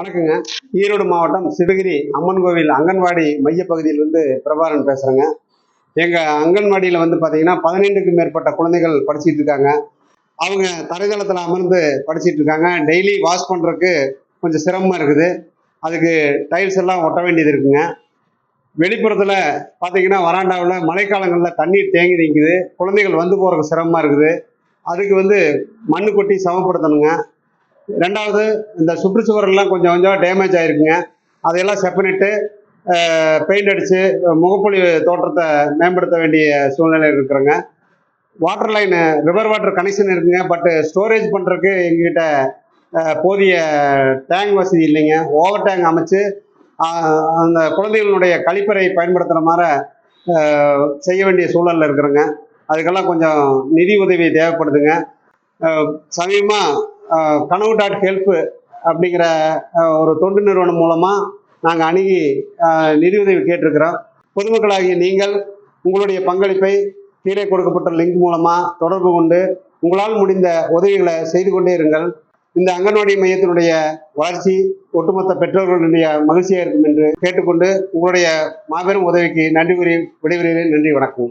வணக்கங்க. ஈரோடு மாவட்டம் சிவகிரி அம்மன் கோவில் அங்கன்வாடி மையப்பகுதியிலிருந்து பிரபாரன் பேசுகிறேங்க எங்கள் அங்கன்வாடியில் வந்து பார்த்தீங்கன்னா பதினெண்டுக்கும் மேற்பட்ட குழந்தைகள் படிச்சுட்டு இருக்காங்க. அவங்க தரைதளத்தில் அமர்ந்து படிச்சுட்டு இருக்காங்க. டெய்லி வாஷ் பண்ணுறதுக்கு கொஞ்சம் சிரமமாக இருக்குது. அதுக்கு டைல்ஸ் எல்லாம் ஒட்ட வேண்டியது இருக்குங்க. வெளிப்புறத்தில் பார்த்தீங்கன்னா வராண்டாவில் மழைக்காலங்களில் தண்ணீர் தேங்கி நிற்குது குழந்தைகள் வந்து போகிறதுக்கு சிரமமாக இருக்குது. அதுக்கு வந்து மண்ணு கொட்டி சமப்படுத்தணுங்க. ரெண்டாவது இந்த சுற்றுச்சுவரெல்லாம் கொஞ்சம் கொஞ்சம் டேமேஜ் ஆயிருக்குங்க. அதையெல்லாம் செப்பனிட்டு பெயிண்ட் அடித்து முகப்பொழி தோற்றத்தை மேம்படுத்த வேண்டிய சூழ்நிலை இருக்கிறோங்க water line river water connection இருக்குங்க பட்டு ஸ்டோரேஜ் பண்ணுறதுக்கு எங்ககிட்ட போதிய டேங்க் வசதி இல்லைங்க. ஓவர் டேங்க் அமைச்சு அந்த குழந்தைகளுடைய கழிப்பறை பயன்படுத்துகிற மாதிரி செய்ய வேண்டிய சூழலில் இருக்கிறோங்க. அதுக்கெல்லாம் கொஞ்சம் நிதி உதவி தேவைப்படுதுங்க. சமீபமாக கனவு டாட் ஹெல்ப்பு அப்படிங்கிற ஒரு தொண்டு நிறுவனம் மூலமாக நாங்கள் அணுகி நிதியுதவி கேட்டிருக்கிறோம். பொதுமக்களாகிய நீங்கள் உங்களுடைய பங்களிப்பை கீழே கொடுக்கப்பட்ட லிங்க் மூலமாக தொடர்பு கொண்டு உங்களால் முடிந்த உதவிகளை செய்து கொண்டே இருங்கள். இந்த அங்கன்வாடி மையத்தினுடைய வளர்ச்சி ஒட்டுமொத்த பெற்றோர்களுடைய மகிழ்ச்சியாக இருக்கும் என்று கேட்டுக்கொண்டு உங்களுடைய மாபெரும் உதவிக்கு நன்றி கூறி விடைபெறுகிறேன். நன்றி வணக்கம்.